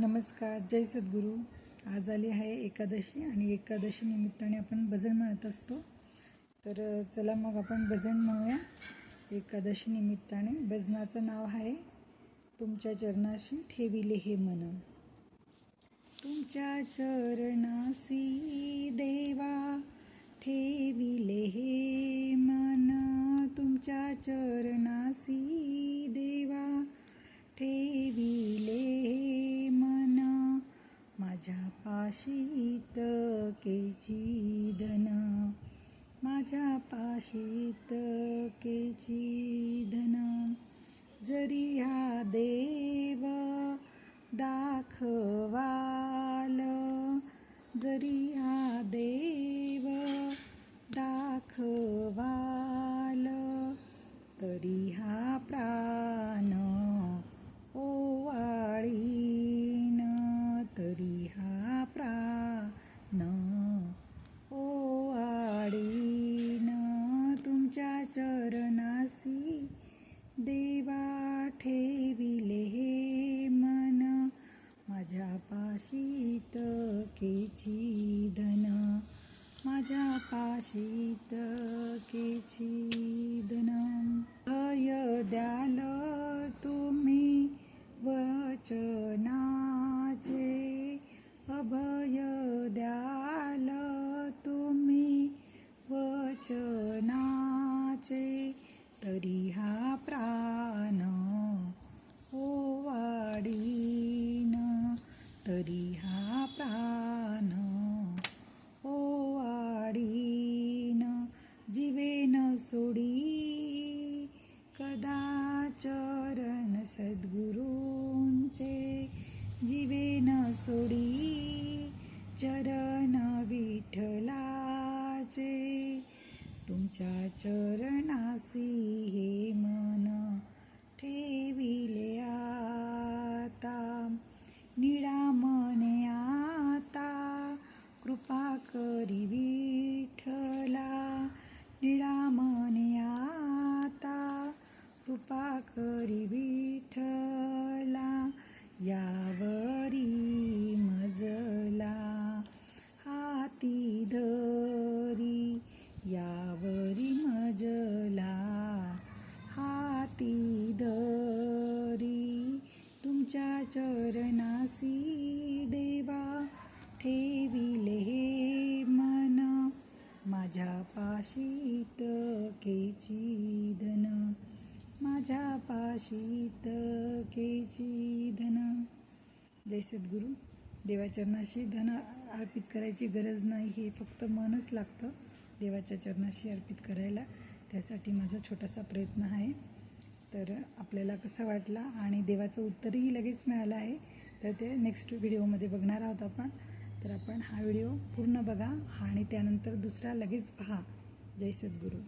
नमस्कार जय सद्गुरू. आज आली आहे एकादशी आणि एकादशी निमित्ताने आपण भजन म्हणत असतो. तर चला मग आपण भजन म्हणूया. एकादशी निमित्ताने भजनाचं नाव आहे तुमच्या चरणाशी ठेविले हे मन. तुमच्या चरणासी देवा ठेविले हे मन. तुमच्या चरणासी देवा ठेविले हे माझ्या पाशीत केची धन माझ्या पाशीत केची धन जरी हा देव दाखवाल जरी पाशीत केची धन माझ्या पाशीत केची धन. भय द्याल तुम्ही वचना तरी हा प्राण ओवाडीन जीवेन सोडी कदा चरण सद्गुरूंचे जीवेन सोडी चरण विठ्ठलाचे. तुमच्या चरणासी हे मन ठेविले करी विठला यावरी मजला हाती धरी यावरी मजला हाती धरी तुमच्या चरणासी देवा ठेविले हे मन. माझ्या पाशीत केची धन. माझ्या पाशीत केची धन. जय सद्गुरू. देवाचरणाशी धन अर्पित करायची गरज नाही. हे फक्त मनच लागतं देवाच्या चरणाशी अर्पित करायला. त्यासाठी माझा छोटासा प्रयत्न आहे. तर आपल्याला कसा वाटला आणि देवाचं उत्तरही लगेच मिळालं आहे तर ते नेक्स्ट व्हिडिओमध्ये बघणार आहोत आपण. तर आपण हा व्हिडिओ पूर्ण बघा आणि त्यानंतर दुसरा लगेच पहा. जय सद्गुरू.